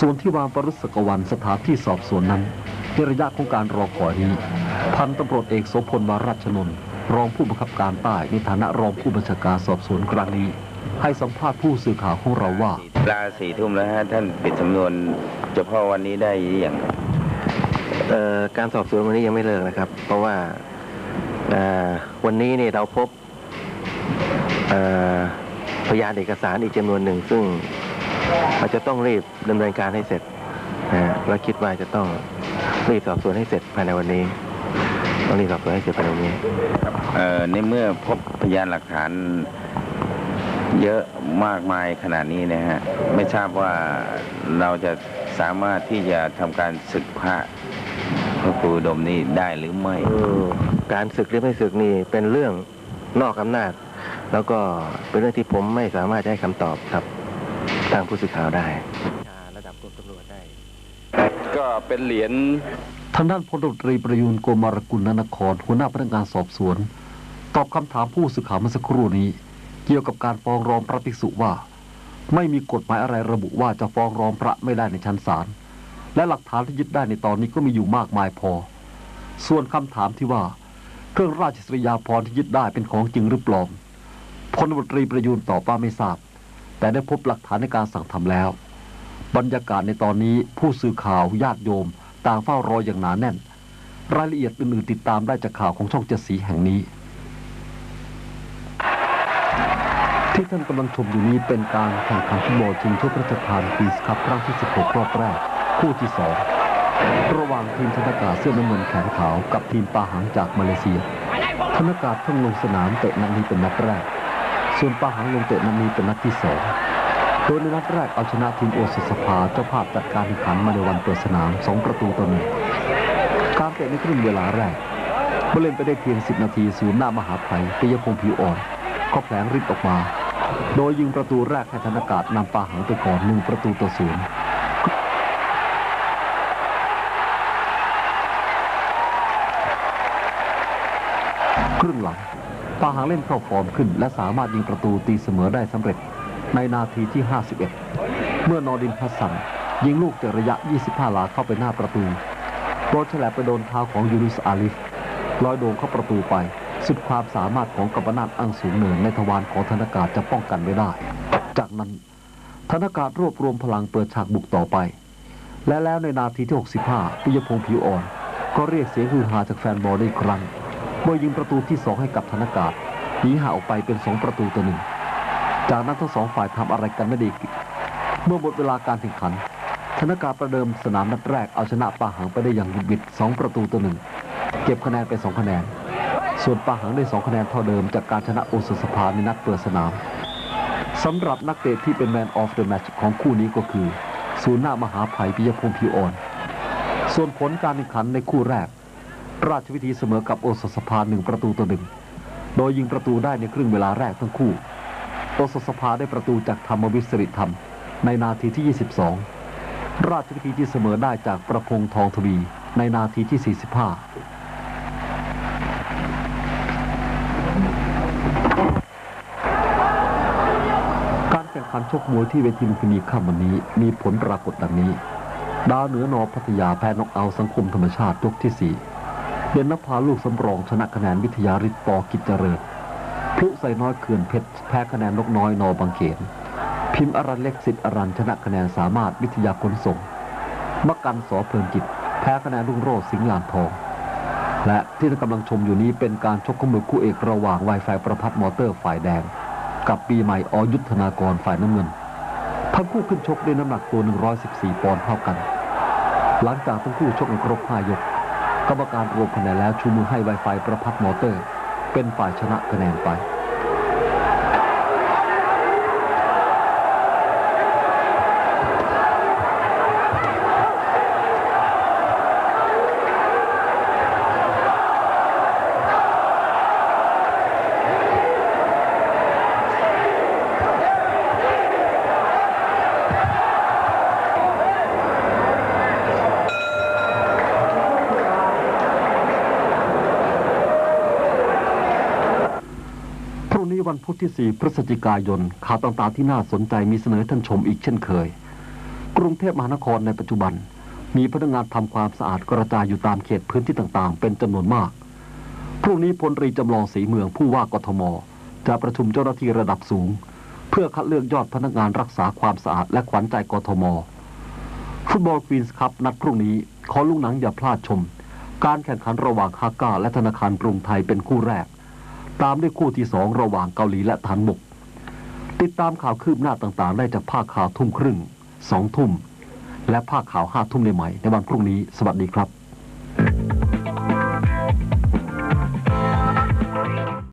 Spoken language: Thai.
ส่วนที่วางปรุษกวันสถานที่สอบสวนนั้นในระยะของการรอคอยนี้พันตำรวจเอกโสพลวาราชนนท์รองผู้บังคับการใต้ในฐานะรองผู้บัญชาการสอบสวนครั้งนี้ ให้สัมภาษณ์ผู้สื่อข่าวของเราว่าเวลาสี่ทุ่มแล้วฮะท่านปิดสำนวนเฉพาะวันนี้ได้หรือยังครับเอ่อการสอบสวนวันนี้ยังไม่เลิกนะครับ เพราะว่าเอ่อวันนี้เนี่ยเราพบเอ่อพยานเอกสารอีกจำนวนหนึ่ง ซึ่ง เราจะต้องรีบดำเนินการให้เสร็จนะฮะและคิดว่าจะต้องรีบสอบสวนให้เสร็จภายในวันนี้ ต้องรีบสอบสวนให้เสร็จภายในวันนี้เอ่อในเมื่อพบพยานหลักฐานเยอะมากมายขนาดนี้นะฮะไม่ทราบว่าเราจะสามารถที่จะทำการศึกพระพระครูอุดมนี้ได้หรือไม่เออการศึกหรือไม่ศึกนี่เป็นเรื่องนอกอำนาจ แล้วก็เป็นเรื่องที่ผมไม่สามารถจะให้คำตอบกับ ทางผู้สื่อข่าวได้ ระดับกรมตำรวจได้ ก็เป็นเหรียญทางด้านพลตำรวจตรีประยูนโกมารกุลนนคร หัวหน้าพนักงานสอบสวน ตอบคำถามผู้สื่อข่าวเมื่อสักครู่นี้ เกี่ยวกับการฟ้องร้องพระภิกษุว่า ไม่มีกฎหมายอะไรระบุว่าจะฟ้องร้องพระไม่ได้ในชั้นศาลและหลักฐานที่ยึดได้ในตอนนี้ก็มีอยู่มากมายพอ ส่วนคำถามที่ว่า เครื่องราชสริยาภรณ์ที่ยึดได้เป็นของจริงหรือปลอมพลตำรวจตรีประยูนตอบว่าไม่ทราบ แต่ได้พบหลักฐานในการสั่งทำแล้ว บรรยากาศในตอนนี้ผู้สื่อข่าวญาติโยม ต่างเฝ้ารออย่างหนาแน่น รายละเอียดอื่นๆติดตามได้จากข่าวของช่องเจ็ดสีแห่งนี้ ที่ท่านกำลังชมอยู่นี้เป็นการแข่งขันฟุตบอลชิงถ้วยพระราชทานควีสคัพครั้งที่ 16 รอบแรก คู่ที่2ระหว่างทีมธนากาเสื้อน้ำเงินแขนขาวกับทีมปาหังจากมาเลเซียธนากาเพิ่งลงสนามเตะนัดนี้เป็นนัดแรก ส่วนปาหังลงเตะนัดนี้เป็นนัดที่สองโดยในนัดแรกเอาชนะทีมโอสสภาเจ้าภาพจัดการแข่งขันมาในวันเปิดสนาม 2 ประตูต่อหนึ่งการเตะในครึ่งเวลาแรกเมื่อเล่นไปได้เพียง 10 นาทีศูนย์หน้ามหาภัยปิยพงษ์ผิวอ่อนก็แผลงริบออกมา โดยยิงประตูแรกให้ธนากาศนำปาหังไปก่อนหนึ่งประตูต่อศูนย์ครึ่งหลัง ปาหังเล่นเข้าฟอร์มขึ้น และสามารถยิงประตูตีเสมอได้สำเร็จ ในนาทีที่ 51 เมื่อนอดินพัสสันยิงลูกจากระยะ 25ลาเข้าไปหน้าประตูโดนฉลับไปโดนเท้าของยูนุสอาลิฟลอยโด่งเข้าประตูไป สุดความสามารถของกัปนาตอังสูงเนินในทวารของธนากาศจะป้องกันไม่ได้ จากนั้นธนากาศรวบรวมพลังเปิดฉากบุกต่อไป และแล้วในนาทีที่ 65 ปิยพงษ์ผิวอ่อน ก็เรียกเสียงฮือฮาจากแฟนบอลได้อีกครั้ง เมื่อยิงประตูที่สองให้กับธนากาศหนีห่างออกไปเป็นสองประตูต่อหนึ่งจากนั้นทั้งสองฝ่ายทำอะไรกันไม่ได้อีเมื่อหมดเวลาการแข่งขัน ธนากาประเดิมสนามนัดแรกเอาชนะปาหังไปได้อย่างบุดบิดสองประตูต่อหนึ่งเก็บคะแนนไปสองคะแนน ส่วนปาหังได้สองคะแนนเท่าเดิมจากการชนะโอสถสภาในนัดเปิดสนามสำหรับนักเตะที่เป็นแมนออฟเดอะแมตช์ของคู่นี้ก็คือศูนย์หน้ามหาภัยปิยพงษ์ผิวอ่อนส่วนผลการแข่งขันในคู่แรก ราชวิธีเสมอกับโอสถสภาหนึ่งประตูต่อหนึ่ง โดยยิงประตูได้ในครึ่งเวลาแรกทั้งคู่ โอสถสภาได้ประตูจากธรรมวิสริธรรม ในนาทีที่ 22 ราชวิธีที่เสมอได้จากประพงษ์ทองทวีในนาทีที่ 45การแข่งขันชกมวยที่เวทีลุมพินีค่ำวันนี้มีผลปรากฏดังนี้ ดาวเหนือนอพัทยาแพ้นอกเอาสังคมธรรมชาติยกที่4 เด่นนภาลูกสำรองชนะคะแนนวิทยาฤทธิ์ปอกิจเจริญพลุใส่น้อยเขื่อนเพชรแพ้คะแนนนกน้อยนอบางเขนพิมพ์อรันเล็กสิทธิ์อรันชนะคะแนนสามารถวิทยาขนส่งมกันสอเพลินจิต แพ้คะแนนรุ่งโรจน์สิงห์ลานทอง และที่ท่านกำลังชมอยู่นี้เป็นการชกขอมือคู่เอกระหว่างไวไฟประพัฒน์มอเตอร์ฝ่ายแดง กับปีใหม่อยุทธนากรฝ่ายน้ำเงินทั้งคู่ขึ้นชกด้วยน้ำหนักตัว 114 ปอนด์เท่ากัน หลังจากทั้งคู่ชกกันครบ5ยก กรรมการรวมคะแนนแล้วชูมือให้ไวไฟประพัดมอเตอร์ เป็นฝ่ายชนะคะแนนไป วันพุธที่ 4 พฤศจิกายนข่าวต่างๆที่น่าสนใจมีเสนอท่านชมอีกเช่นเคย กรุงเทพมหานครในปัจจุบัน มีพนักงานทำความสะอาดกระจายอยู่ตามเขตพื้นที่ต่างๆ เป็นจำนวนมากพรุ่งนี้พลตรีจำลองศรีเมืองผู้ว่ากทม จะประชุมเจ้าหน้าที่ระดับสูง เพื่อคัดเลือกยอดพนักงานรักษาความสะอาดและขวัญใจกทม ฟุตบอลควีนส์คัพนัดพรุ่งนี้ขอลูกหนังอย่าพลาดชม การแข่งขันระหว่างฮาก้าและธนาคารกรุงไทยเป็นคู่แรก ตามด้วยคู่ที่สองระหว่างเกาหลีและฐานบก ติดตามข่าวคืบหน้าต่างๆ ได้จากภาคข่าวทุ่มครึ่งสองทุ่ม และภาคข่าวห้าทุ่มในใหม่ในวันพรุ่งนี้ สวัสดีครับ